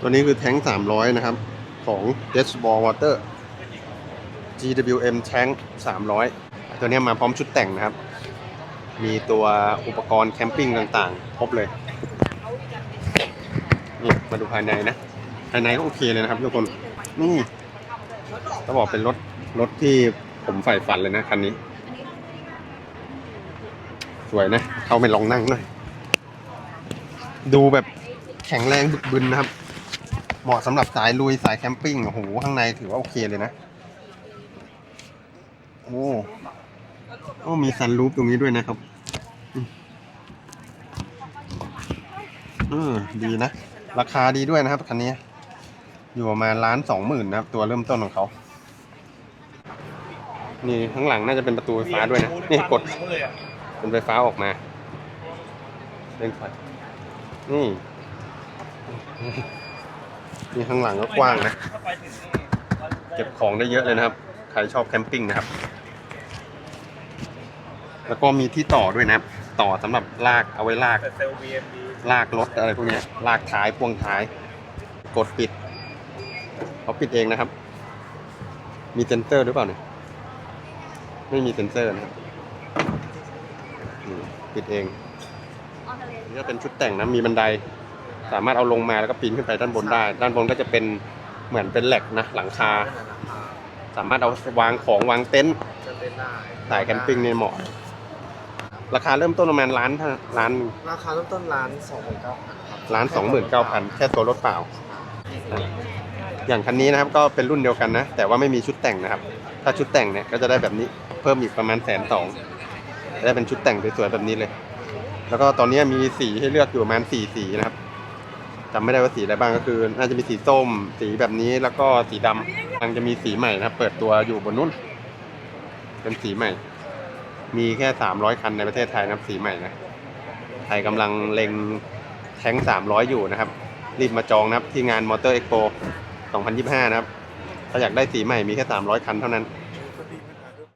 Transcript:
ตัวนี้คือแท้ง300 นะครับ ของ d e s b a l l Water GWM Tank 300 ตัวนี้มาพร้อมชุดแต่งนะครับ มีตัวอุปกรณ์แคมปิ้งต่างๆ ครบเลยนี่มาดูภายในนะ ภายในก็โอเคเลยนะครับทุกคน นี่ต้องบอกเป็นรถรถที่ผมใฝ่ฝันเลยนะคันนี้ สวยนะ เข้าไปลองนั่งหน่อย ดูแบบแข็งแรงบึกบึนนะครับ เหมาะสำหรับสายลุยสายแคมปิ้งโอ้โหข้างในถือว่าโอเคเลยนะ โอ้โอ้มีซันรูฟตรงนี้ด้วยนะครับอืมเออดีนะ ราคาดีด้วยนะครับคันนี้ อยู่ประมาณล้านสองหมื่นนะครับ ตัวเริ่มต้นของเขา นี่ข้างหลังน่าจะเป็นประตูไฟฟ้าด้วยนะ นี่กดเป็นไฟฟ้าออกมาเร่งไฟนี่ นี่ข้างหลังก็กว้างนะ เก็บของได้เยอะเลยนะครับ ใครชอบแคมปิ้งนะครับ แล้วก็มีที่ต่อด้วยนะครับ ต่อสำหรับลากเอาไว้ลาก ลากรถอะไรพวกนี้ลากท้ายพ่วงท้าย กดปิดเขาปิดเองนะครับ มีเซนเซอร์หรือเปล่าเนี่ยไม่มีเซนเซอร์นะครับปิดเองนี่ก็เป็นชุดแต่งนะมีบันได สามารถเอาลงมาแล้วก็ปีนขึ้นไปด้านบนได้ ด้านบนก็จะเป็นเหมือนเป็นแหลกนะหลังคา สามารถเอาวางของวางเต็นท์จะเป็นได้สายแคมปิ้งเนี่ยเหมาะ ราคาเริ่มต้นประมาณล้านเท่าล้านราคาเริ่มต้นร้านสองหมื่นเก้าพันครับล้านสองหมื่นเก้าพันแค่ตัวรถเปล่า อย่างคันนี้นะครับก็เป็นรุ่นเดียวกันนะ แต่ว่าไม่มีชุดแต่งนะครับ ถ้าชุดแต่งเนี่ยก็จะได้แบบนี้เพิ่มอีกประมาณแสนสองจะได้เป็นชุดแต่งสวยๆแบบนี้เลย แล้วก็ตอนนี้มีสีให้เลือกอยู่ประมาณสี่สีนะครับ จำไม่ได้ว่าสีอะไรบ้างก็คือ น่าจะมีสีส้ม สีแบบนี้แล้วก็สีดำกำลังจะมีสีใหม่นะครับ เปิดตัวอยู่บนนู้น เป็นสีใหม่ มีแค่สามร้อยคันในประเทศไทยนะครับ สีใหม่นะไทยกำลังเล็งแท้งสามร้อยอยู่นะครับ รีบมาจองนะครับที่งานมอเตอร์เอ็กโป2025 นะครับ ถ้าอยากได้สีใหม่มีแค่ 300 คันเท่านั้น